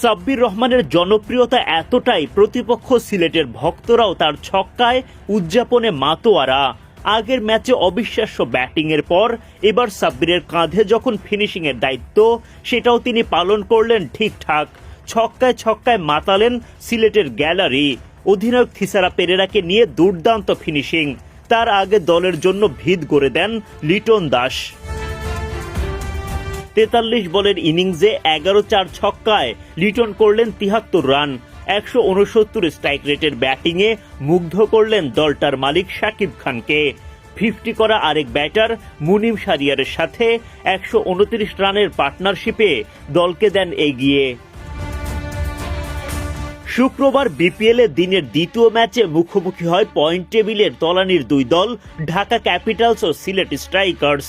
সাব্বির রহমানের জনপ্রিয়তা এতটাই প্রতিপক্ষ সিলেটের ভক্তরাও তার ছক্কায় উদযাপনে মাতোয়ারা। আগের ম্যাচে অবিশ্বাস্য ব্যাটিংয়ের পর এবার সাব্বিরের কাঁধে যখন ফিনিশিংয়ের দায়িত্ব, সেটাও তিনি পালন করলেন ঠিকঠাক। ছক্কায় ছক্কায় মাতালেন সিলেটের গ্যালারি। অধিনায়ক থিসারা পেরেরাকে নিয়ে দুর্দান্ত ফিনিশিং। তার আগে দলের জন্য ভিত গড়ে দেন লিটন দাস। তেতাল্লিশ বলের ইনিংসে এগারো চার ছক্কায় লিটন করলেন তিহাত্তর রান। একশো উনসত্তর স্ট্রাইক রেটের ব্যাটিংয়ে মুগ্ধ করলেন দলটার মালিক শাকিব খানকে। ফিফটি করা আরেক ব্যাটার মুনিম সারিয়ারের সাথে একশো উনত্রিশ রানের পার্টনারশিপে দলকে দেন এগিয়ে। শুক্রবার বিপিএল দিনের দ্বিতীয় ম্যাচে মুখোমুখি হয় পয়েন্ট টেবিলের তলানির দুই দল, ঢাকা ক্যাপিটালস ও সিলেট স্ট্রাইকার্স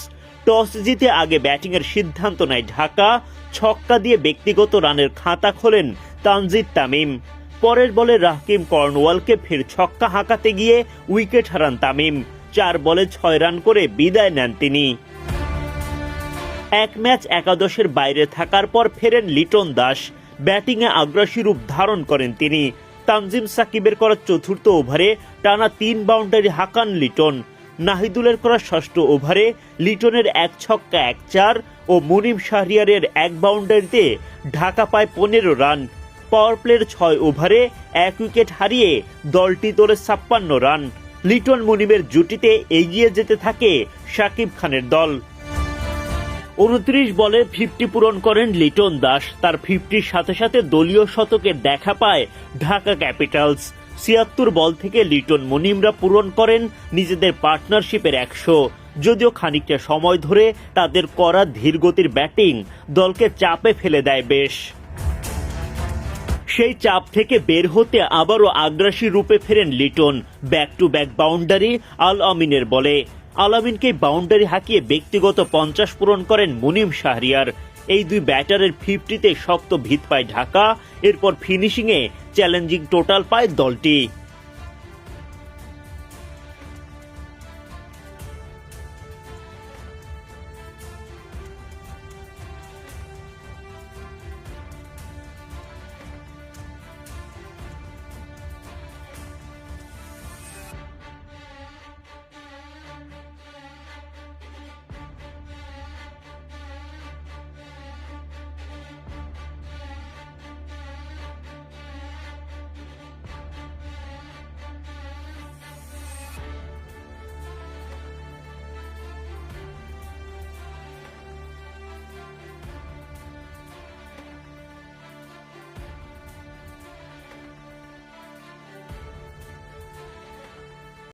টস জিতে আগে ব্যাটিংয়ের সিদ্ধান্ত নেয় ঢাকা। ছক্কা দিয়ে ব্যক্তিগত রানের খাতা খোলেন তানজিদ তামিম। পরের বলে রাহকিম কর্নওয়ালকে ফের ছক্কা হাঁকাতে গিয়ে উইকেট হারান তামিম। চার বলে ছয় রান করে বিদায় নেন তিনি। এক ম্যাচ একাদশের বাইরে থাকার পর ফেরেন লিটন দাস। ব্যাটিংয়ে আগ্রাসী রূপ ধারণ করেন তিনি। তানজিম সাকিবের করা চতুর্থ ওভারে টানা তিন বাউন্ডারি হাকান লিটন। নাহিদুলের করা ষষ্ঠ ওভারে লিটনের এক ছক্কা এক চার ও মুনিম শাহরিয়ারের এক বাউন্ডারিতে ঢাকা পায় পনেরো রান। পাওয়ার প্লের ছয় ওভারে এক উইকেট হারিয়ে দলটি তোলে ছাপ্পান্ন রান। লিটন মুনিমের জুটিতে এগিয়ে যেতে থাকে শাকিব খানের দল। উনত্রিশ বলে ফিফটি পূরণ করেন লিটন দাস। তার ফিফটির সাথে সাথে দলীয় শতকের দেখা পায় ঢাকা ক্যাপিটালস। ছিয়াত্তর বল থেকে লিটন মুনিমরা পূরণ করেন নিজেদের পার্টনারশিপের একশো। যদিও খানিকটা সময় ধরে তাদের করা ধীরগতির ব্যাটিং দলকে চাপে ফেলে দেয় বেশ। সেই চাপ থেকে বের হতে আবারও আগ্রাসী রূপে ফেরেন Liton back to back boundary Al আমিনের বলে। আল আমিনকে বাউন্ডারি হাঁকিয়ে ব্যক্তিগত পঞ্চাশ পূরণ করেন মুনিম শাহরিয়ার। এই দুই ব্যাটারের ফিফটিতে শক্ত ভিত পায় ঢাকা এরপর ফিনিশিংয়ে চ্যালেঞ্জিং টোটাল পায় দলটি।